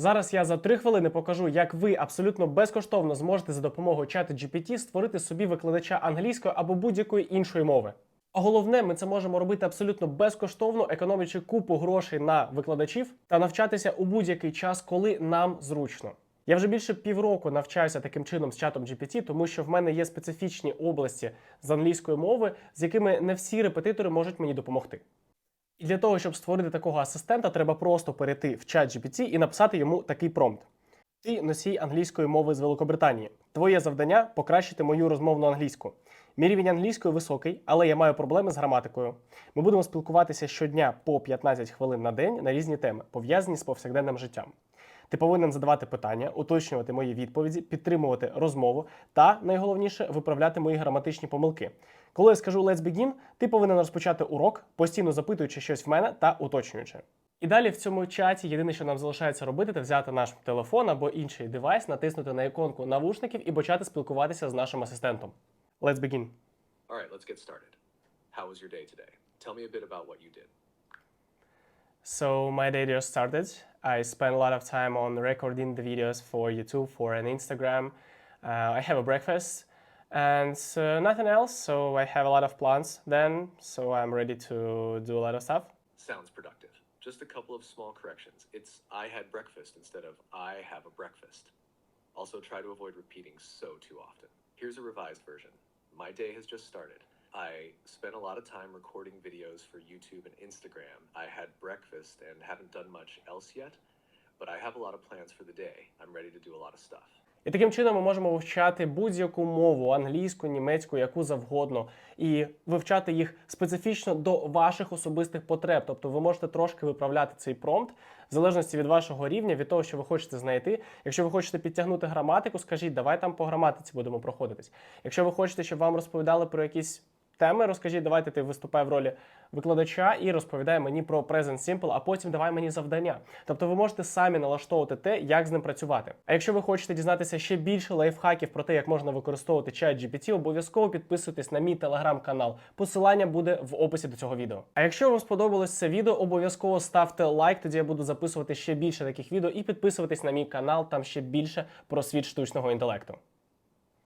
Зараз я за три хвилини покажу, як ви абсолютно безкоштовно зможете за допомогою чату GPT створити собі викладача англійської або будь-якої іншої мови. А головне, ми це можемо робити абсолютно безкоштовно, економлячи купу грошей на викладачів та навчатися у будь-який час, коли нам зручно. Я вже більше півроку навчаюся таким чином з чатом GPT, тому що в мене є специфічні області з англійської мови, з якими не всі репетитори можуть мені допомогти. І для того, щоб створити такого асистента, треба просто перейти в чат GPT і написати йому такий промпт. Ти носій англійської мови з Великобританії. Твоє завдання покращити мою розмовну англійську. Мій рівень англійської високий, але я маю проблеми з граматикою. Ми будемо спілкуватися щодня по 15 хвилин на день на різні теми, пов'язані з повсякденним життям. Ти повинен задавати питання, уточнювати мої відповіді, підтримувати розмову та, найголовніше, виправляти мої граматичні помилки. Коли я скажу «let's begin», ти повинен розпочати урок, постійно запитуючи щось в мене та уточнюючи. І далі в цьому чаті єдине, що нам залишається робити, це взяти наш телефон або інший девайс, натиснути на іконку навушників і почати спілкуватися з нашим асистентом. Let's begin. All right, let's get started. How was your day today? Tell me a bit about what you did. So my day just started. I spent a lot of time on recording the videos for YouTube, for an Instagram. Uh, I have a breakfast and uh, nothing else. So I have a lot of plans then. So I'm ready to do a lot of stuff. Sounds productive. Just a couple of small corrections. It's I had breakfast instead of I have a breakfast. Also, try to avoid repeating so too often. Here's a revised version. My day has just started. I spent a lot of time recording videos for YouTube and Instagram. I had breakfast and haven't done much else yet, but I have a lot of plans for the day. I'm ready to do a lot of stuff. І таким чином ми можемо вивчати будь-яку мову англійську, німецьку, яку завгодно, і вивчати їх специфічно до ваших особистих потреб. Тобто ви можете трошки виправляти цей промпт в залежності від вашого рівня, від того, що ви хочете знайти. Якщо ви хочете підтягнути граматику, скажіть, давай там по граматиці будемо проходитись. Якщо ви хочете, щоб вам розповідали про якісь теми, розкажіть, давайте ти виступай в ролі викладача і розповідай мені про Present Simple, а потім давай мені завдання. Тобто ви можете самі налаштовувати те, як з ним працювати. А якщо ви хочете дізнатися ще більше лайфхаків про те, як можна використовувати чат GPT, обов'язково підписуйтесь на мій телеграм-канал. Посилання буде в описі до цього відео. А якщо вам сподобалось це відео, обов'язково ставте лайк, тоді я буду записувати ще більше таких відео і підписуватись на мій канал, там ще більше про світ штучного інтелекту.